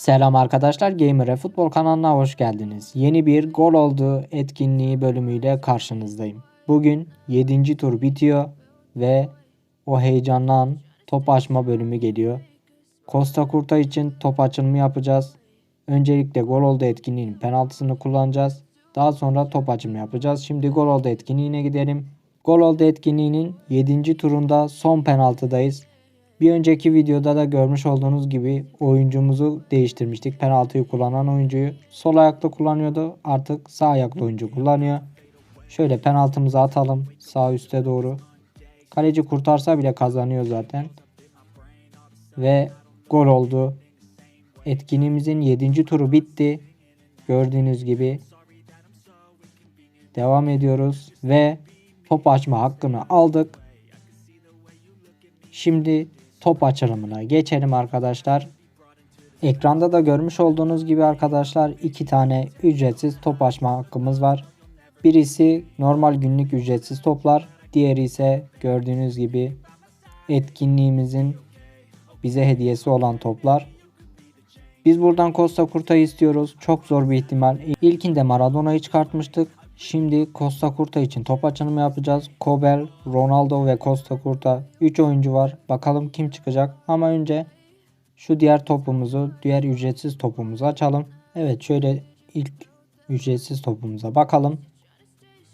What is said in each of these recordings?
Selam arkadaşlar Gamer Futbol kanalına hoş geldiniz. Yeni bir gol oldu etkinliği bölümüyle karşınızdayım. Bugün 7. tur bitiyor ve o heyecanlan top açma bölümü geliyor. Costa Curta için top açılımı yapacağız. Öncelikle gol oldu etkinliğinin penaltısını kullanacağız. Daha sonra top açımı yapacağız. Şimdi gol oldu etkinliğine gidelim. Gol oldu etkinliğinin 7. turunda son penaltıdayız. Bir önceki videoda da görmüş olduğunuz gibi oyuncumuzu değiştirmiştik. Penaltıyı kullanan oyuncuyu sol ayakta kullanıyordu. Artık sağ ayaklı oyuncu kullanıyor. Şöyle penaltımızı atalım sağ üste doğru. Kaleci kurtarsa bile kazanıyor zaten. Ve gol oldu. Etkinliğimizin 7. turu bitti. Gördüğünüz gibi devam ediyoruz ve top açma hakkını aldık. Şimdi top açılımına geçelim arkadaşlar. Ekranda da görmüş olduğunuz gibi arkadaşlar iki tane ücretsiz top açma hakkımız var. Birisi normal günlük ücretsiz toplar. Diğeri ise gördüğünüz gibi etkinliğimizin bize hediyesi olan toplar. Biz buradan Costa Curta'yı istiyoruz. Çok zor bir ihtimal. İlkinde Maradona'yı çıkartmıştık. Şimdi Costa Curta için top açılımı yapacağız. Kobel, Ronaldo ve Costa Curta 3 oyuncu var. Bakalım kim çıkacak. Ama önce şu diğer topumuzu, diğer ücretsiz topumuzu açalım. Evet şöyle ilk ücretsiz topumuza bakalım.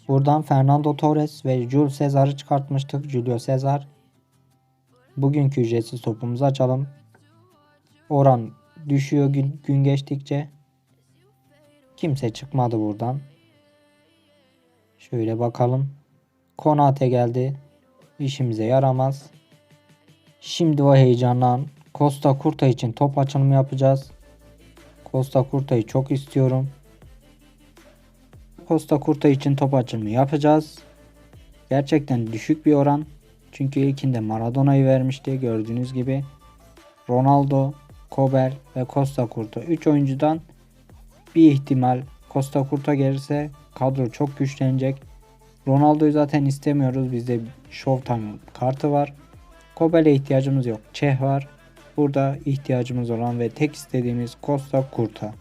Buradan Fernando Torres ve Jules Cesar'ı çıkartmıştık. Julio Cesar. Bugünkü ücretsiz topumuzu açalım. Oran düşüyor gün, gün geçtikçe. Kimse çıkmadı buradan. Şöyle bakalım. Konate geldi. İşimize yaramaz. Şimdi o heyecandan Costa Curta için top açılımı yapacağız. Costa Curta'yı çok istiyorum. Costa Curta için top açılımı yapacağız. Gerçekten düşük bir oran. Çünkü ilkinde Maradona'yı vermişti gördüğünüz gibi. Ronaldo, Kobel ve Costa Curta 3 oyuncudan bir ihtimal Costa Curta gelirse kadro çok güçlenecek. Ronaldo'yu zaten istemiyoruz. Bizde Showtime kartı var. Kobel'e ihtiyacımız yok. Çeh var. Burada ihtiyacımız olan ve tek istediğimiz Costa Curta.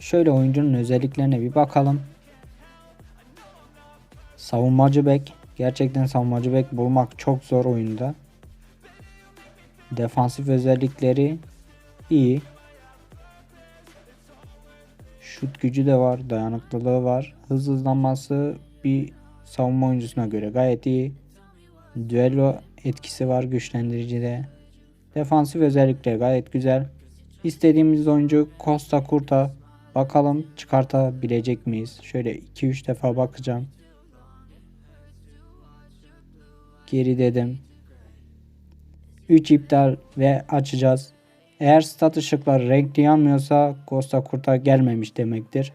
Şöyle oyuncunun özelliklerine bir bakalım. Savunmacı bek. Gerçekten savunmacı bek bulmak çok zor oyunda. Defansif özellikleri iyi. Şut gücü de var, dayanıklılığı var. Hız hızlanması bir savunma oyuncusuna göre gayet iyi. Düello etkisi var güçlendiricide. Defansif özellikleri gayet güzel. İstediğimiz oyuncu Costa Curta. Bakalım çıkartabilecek miyiz? Şöyle 2-3 defa bakacağım. Geri dedim. 3 iptal ve açacağız. Eğer stat ışıkları renkli yanmıyorsa Costa Curta gelmemiş demektir.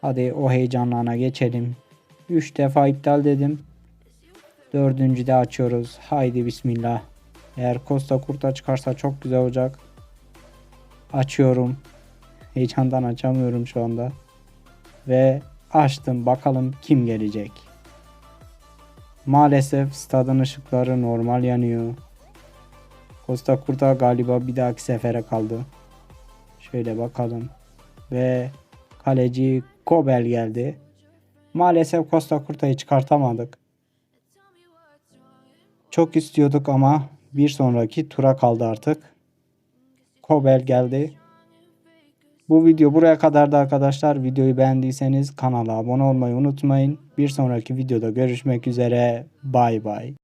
Hadi o heyecanlarına geçelim. 3 defa iptal dedim. Dördüncü de açıyoruz. Haydi bismillah. Eğer Costa Curta çıkarsa çok güzel olacak. Açıyorum. Heyecandan açamıyorum şu anda. Ve açtım. Bakalım kim gelecek. Maalesef stadın ışıkları normal yanıyor. Costa Curta galiba bir dahaki sefere kaldı. Şöyle bakalım. Ve kaleci Kobel geldi. Maalesef Costa Curta'yı çıkartamadık. Çok istiyorduk ama bir sonraki tura kaldı artık. Kobel geldi. Bu video buraya kadardı arkadaşlar. Videoyu beğendiyseniz kanala abone olmayı unutmayın. Bir sonraki videoda görüşmek üzere. Bay bay.